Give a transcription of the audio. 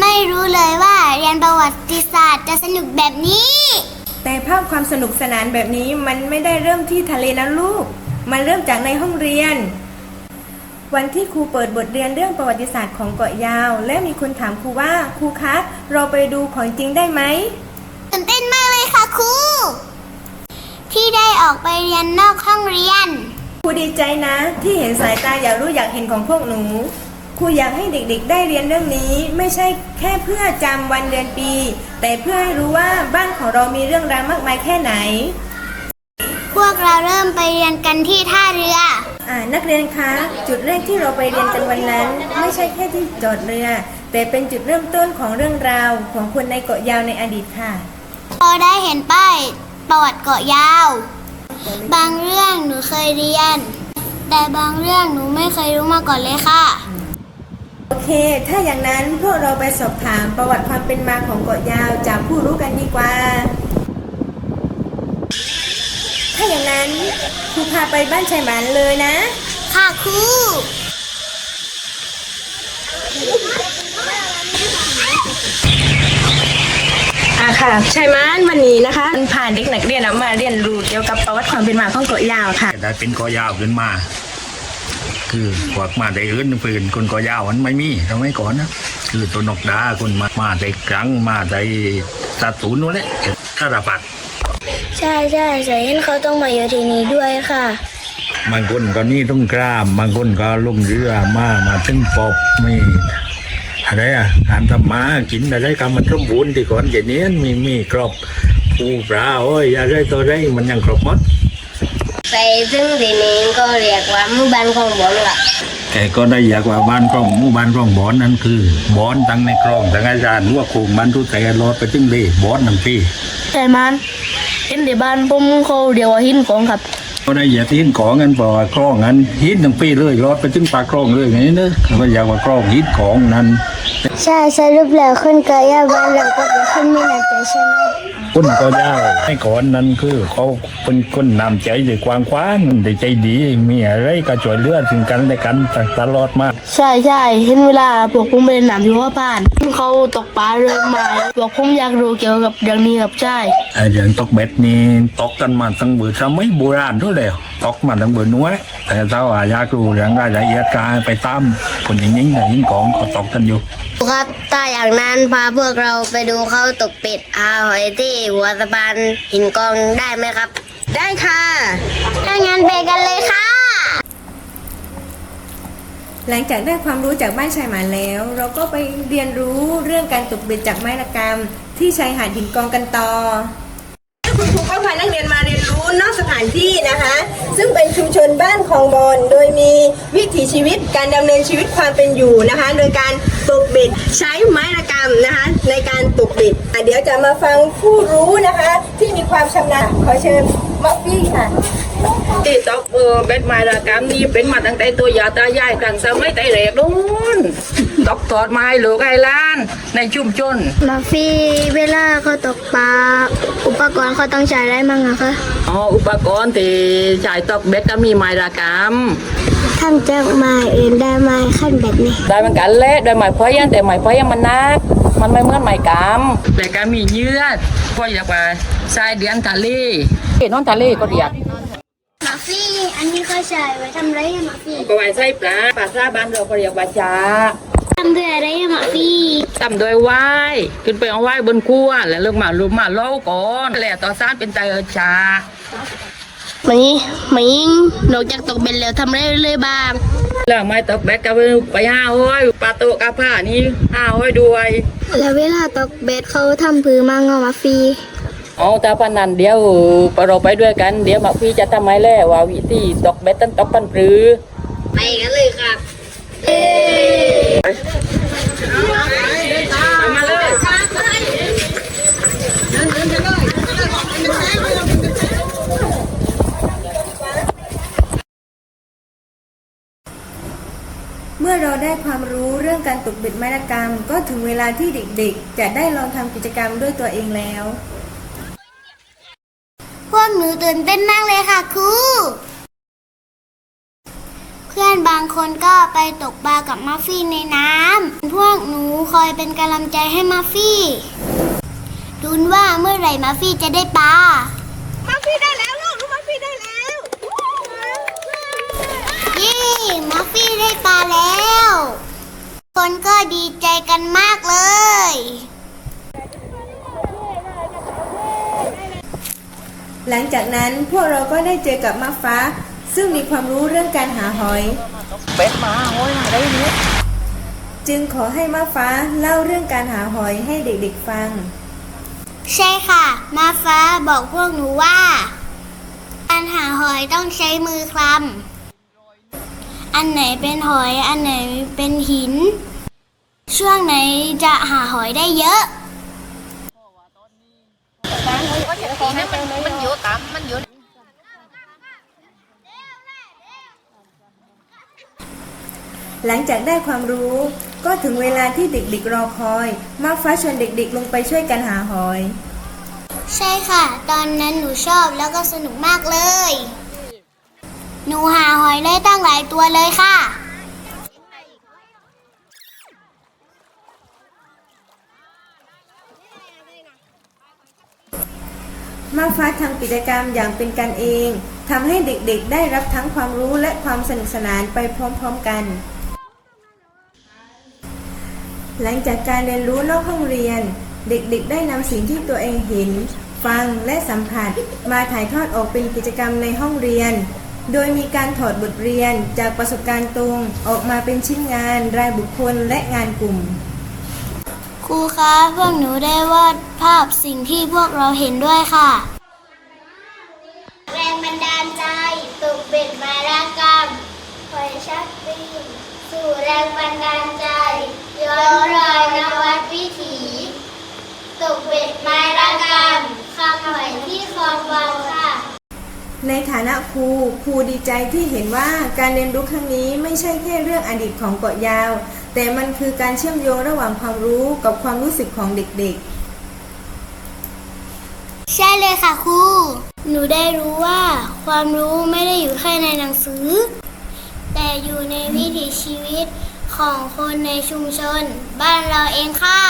ไม่รู้เลยว่าเรียนประวัติศาสตร์จะสนุกแบบนี้ แต่ภาพความสนุกสนานแบบนี้มันไม่ได้เริ่มที่ทะเลนะลูก มันเริ่มจากในห้องเรียน วันที่ครูเปิดบทเรียนเรื่องประวัติศาสตร์ของเกาะยาว และมีคนถามครูว่าครูคะ เราไปดูของจริงได้ไหมตื่นเต้นมากเลยค่ะครู ที่ได้ออกไปเรียนนอกห้องเรียน ครูดีใจนะ ที่เห็นสายตาอยากรู้อยากเห็นของพวกหนูค รูอยากให้เด็กๆ ได้เรียนเรื่องนี้ ไม่ใช่แค่เพื่อจำวันเดือนปี แต่เพื่อให้รู้ว่าบ้านของเรามีเรื่องราวมากมายแค่ไหน พวกเราเริ่มไปเรียนกันที่ท่าเรือ อ่านักเรียนคะ จุดแรกที่เราไปเรียนกันวันนั้น ไม่ใช่แค่ที่จอดเรือ แต่เป็นจุดเริ่มต้นของเรื่องราวของคนในเกาะยาวในอดีตค่ะ พอได้เห็นป้ายประวัติเกาะยาว บางเรื่องหนูเคยเรียน แต่บางเรื่องหนูไม่เคยรู้มาก่อนเลยค่ะ โอเค ถ้าอย่างนั้นพวกเราไปสอบถามประวัติความเป็นมาของเกาะยาวจากผู้รู้กันดีกว่า ถ้าอย่างนั้นครูพาไปบ้านชายหมันเลยนะ ค่ะครูอะค่ะชัยมันวันนี้นะคะผ่านเด็กนักเรียนมาเรียนรู้เกี่ยวกับประวัติความเป็นมาของเกาะยาวค่ะ ได้เป็นกอยาวขึ้นมา คือพวกมาได้อื่นปืนคนกอยาวมันไม่มีทำไมก่อนนะคือตัวนกดาคนมามาได้ครั้งมาได้สัตว์ศูนย์นู่นแหละสารพัดใช่ใช่แต่เห็นเขาต้องมาอยู่ที่นี้ด้วยค่ะบางคนก็นี่ต้องกล้ามบางคนก็ลงเรือมามาถึงปอบไม่อะไรอะการทำมากินอะไรก็มันสมบูรณ์ที่ก่อนอย่างนี้มีมีครบปูปลาโอ้ยอะไรตัวไรมันยังครบหมด ไปถึงที่นี้ก็เรียกว่าหมู่บ้านของบนค่ะแกก็ได้อยากว่าบ้านกล้องหมู่บ้านกล้องบอนนั่นคือ บอนตั้งในกล้องตั้งอาจารย์ว่าโคงมันทุกแต่รถไปถึงเลยบอนทั้งปีใช่มันเห็นในบ้านผมเขาเรียกว่าหินของครับก็ได้อยากที่หินของกันบอกว่ากล้องนั้นหินทั้งปีเลยรถไปถึงปากกล้องเลยไงเนอะก็อยากว่ากล้องหินของนั้นใช่สรุปแล้วคนเกาะยาวบ้านเราก็เป็นคนมีน้ำใจใช่ไหม คนก็ยาวให้ก่อนนั้นคือเขาเป็นคนนำใจด้วยกว้างขวางได้ใจดี มีอะไรก็ช่วยเหลือถึงกันและกันตลอดมาใช่ใช่เห็นเวลาพวกผมไปเล่นน้ำอยู่ว่าบ้านเขาตกปลาเรือมาพวกผมอยากรู้เกี่ยวกับเรื่องนี้ครับใช่ไอ้เรื่องตกเบ็ดนี่ตกกันมาตั้งเบื่อสมัยโบราณทุกแล้วตกมาตั้งเบื่อนัวแล้วแต่ถ้าว่าอยากรู้เรื่องรายละเอียดกายไปตามคนอย่างนี้แต่ยิ่งของก็ตกกันอยู่ครับถ้าอย่างนั้นพาพวกเราไปดูเขาตกเป็ดอาหอยที่หัวสะพานหินกองได้ไหมครับ ได้ค่ะ ถ้างั้นไปกันเลยค่ะ หลังจากได้ความรู้จากบ้านชายหมันแล้ว เราก็ไปเรียนรู้เรื่องการตกเบ็ดจากไม้ระกรรมที่ชายหาดหินกองกันต่อคุณครูก็พานักเรียนมาเรียนรู้นอกสถานที่นะคะซึ่งเป็นชุมชนบ้านคลองบอนโดยมีวิถีชีวิตการดำเนินชีวิตความเป็นอยู่นะคะ โดยการตกเบ็ดใช้ไม้ระกรรมนะคะ ในการตกเบ็ดอะเดี๋ยวจะมาฟังผู้รู้นะคะ ที่มีความชำนาญขอเชิญมะฟี่ค่ะที่ตกเออเบ็ดไม้ระกรรมนี่เป็นมาตั้งแต่ตัวยาตายายกลางสมัยไต่เรกนู้นตกทอดไม้ลูกไอ้ล้านในชุมชนมาฟีเวลาเขาตกปลาอุปกรณ์เขาต้องใช้อะไรมั่งอะคะอ๋ออุปกรณ์ที่ใช้ตกเบ็ดก็มีไม้ระกรรมทำจากไม้อื่นได้ไหมขั้นแบบนี้ ได้เหมือนกันแหละได้ไม้พยันแต่ไม้พยันมันหนัก มันไม่เหมือนไม้กำแต่ก็มีเยือดพวกเรียกว่าทรายเดียนทะเลน้องทะเลก็เรียกมาฟี่อันนี้เขาใช้ไว้ทำอะไรอะมาฟี่ก็ไว้ใส่ปลาปลาซาบ้านเราก็เรียกว่าจาทำด้วยอะไรอะมาฟี่ตำโดยไหว้ขึ้นไปเอาไหว้บนกั้วแล้วลงมาลุมมาเล่าก่อนแล้วต่อสานเป็นใจเออชา มายิงมายิงนอกจากตกเป็นแล้วทำอะไรเลยบ้างเรื่องไม้ตกแบกกับไปห้าห้อยปลาโตกับผ้านี่ห้าห้อยด้วย แล้วเวลาตกเบ็ดเขาทำพื้นมั่งอะมาฟี่เอาตาพันนันเดี๋ยวเราไปด้วยกัน เดี๋ยวมาพี่จะทำให้แล้วว่าวิธีตกเบ็ดตั้งตกปันปรือไปกันเลยครับมา เมื่อเราได้ความรู้เรื่องการตกเบ็ดไม้ระกรรม ก็ถึงเวลาที่เด็กๆ จะได้ลองทำกิจกรรมด้วยตัวเองแล้ว พวกหนูตื่นเต้นมากเลยค่ะครู เพื่อนบางคนก็ไปตกปลากับมาฟี่ในน้ำ พวกหนูคอยเป็นกำลังใจให้มาฟี่ดุนว่าเมื่อไหร่มาฟี่จะได้ปลามาฟี่ได้แล้วลูกลูกมาฟี่ได้แล้ว ยี่มาฟี่ได้ปลาแล้ว คนก็ดีใจกันมากเลย หลังจากนั้นพวกเราก็ได้เจอกับมาฟ้า ซึ่งมีความรู้เรื่องการหาหอย เป็ดมาโอ้ยมาได้เนี่ยจึงขอให้มาฟ้าเล่าเรื่องการหาหอยให้เด็กๆฟัง ใช่ค่ะ มาฟ้าบอกพวกหนูว่า การหาหอยต้องใช้มือคลำอันไหนเป็นหอย อันไหนเป็นหิน ช่วงไหนจะหาหอยได้เยอะมันเยอะตามมันเยอะหลังจากได้ความรู้ ก็ถึงเวลาที่เด็กๆรอคอย มาฟ้าชวนเด็กๆ ลงไปช่วยกันหาหอย ใช่ค่ะ ตอนนั้นหนูชอบแล้วก็สนุกมากเลย หนูหาหอยได้ตั้งหลายตัวเลยค่ะ มาฟ้าทำกิจกรรมอย่างเป็นกันเองทำให้เด็กๆ ได้รับทั้งความรู้และความสนุกสนานไปพร้อมๆกัน หลังจากการเรียนรู้นอกห้องเรียน เด็กๆ ได้นำสิ่งที่ตัวเองเห็น ฟังและสัมผัส มาถ่ายทอดออกเป็นกิจกรรมในห้องเรียน โดยมีการถอดบทเรียนจากประสบการณ์ตรงออกมาเป็นชิ้นงาน รายบุคคลและงานกลุ่มครูคะพวกหนูได้วาดภาพสิ่งที่พวกเราเห็นด้วยค่ะ เบ็ดมารากรรมคอยชักปีนสู่แรงบันดาลใจย้อนรอยนวัดวิถีตกเบ็ดมารากรรมคำหอยที่คลองวางค่ะ ในฐานะครูครูดีใจที่เห็นว่าการเรียนรู้ครั้งนี้ไม่ใช่แค่เรื่องอดีตของเกาะยาว แต่มันคือการเชื่อมโยงระหว่างความรู้กับความรู้สึกของเด็กๆ ใช่เลยค่ะครู หนูได้รู้ว่าความรู้ไม่ได้อยู่แค่ในหนังสือ แต่อยู่ในวิถีชีวิตของคนในชุมชน บ้านเราเองค่ะ